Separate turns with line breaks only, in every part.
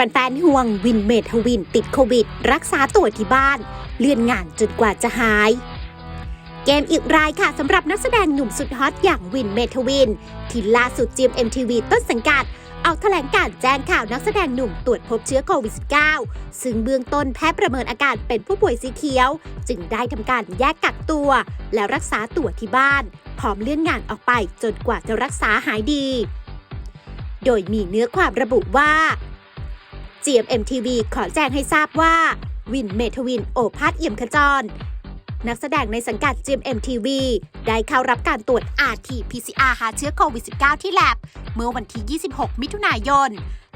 แฟนๆห่วงวินเมทวินติดโควิด รักษาตัวที่บ้าน เลื่อนงานจนกว่าจะหาย เกมอีกรายค่ะสำหรับนักแสดงหนุ่มสุดฮอตอย่างวินเมทวิน ที่ล่าสุดจีม MTV ต้นสังกัดออกแถลงการแจ้งข่าวนักแสดงหนุ่มตรวจพบเชื้อโควิด -19 ซึ่งเบื้องต้นแพทย์ประเมินอาการเป็นผู้ป่วยสีเขียว จึงได้ทำการแยกกักตัว แล้วรักษาตัวที่บ้าน พร้อมเลื่อนงานออกไปจนกว่าจะรักษาหายดี โดยมีเนื้อความระบุว่า GMMTV ขอแจ้งให้ทราบว่า วินเมทวินโอภาสเอี่ยมขจร นักแสดงในสังกัด GMMTV ได้เข้ารับการตรวจ RT-PCR หาเชื้อโควิด -19 ที่แลบ เมื่อวันที่ 26 มิถุนายน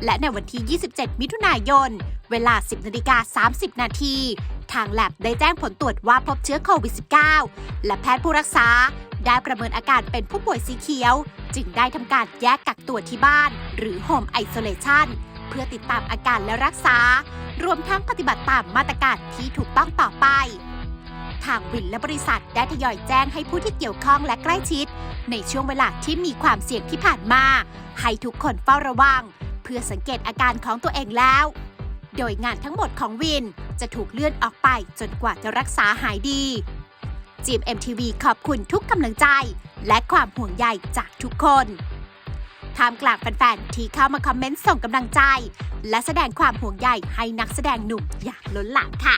และในวันที่ 27 มิถุนายน เวลา 10นาฬิกา30 นาทีทางแลบได้แจ้งผลตรวจว่าพบเชื้อโควิด -19 และแพทย์ผู้รักษา ได้ประเมินอาการเป็นผู้ป่วยสีเขียว จึงได้ทำการแยกกักตัวที่บ้าน หรือ Home Isolation เพื่อติดตามอาการและรักษา รวมทั้งปฏิบัติตามมาตรการที่ถูกต้องต่อไป ทางวินและบริษัทได้ทยอยแจ้งให้ผู้ที่เกี่ยวข้องและใกล้ชิด ในช่วงเวลาที่มีความเสี่ยงที่ผ่านมา ให้ทุกคนเฝ้าระวัง เพื่อสังเกตอาการของตัวเองแล้ว โดยงานทั้งหมดของวินจะถูกเลื่อนออกไปจนกว่าจะรักษาหายดี จีม MTV ขอบคุณทุกกำลังใจ และความห่วงใยจากทุกคนท่ามกลางแฟนๆที่เข้ามาคอมเมนต์ส่งกำลังใจ และแสดงความห่วงใยให้นักแสดงหนุ่มอย่างล้นหลามค่ะ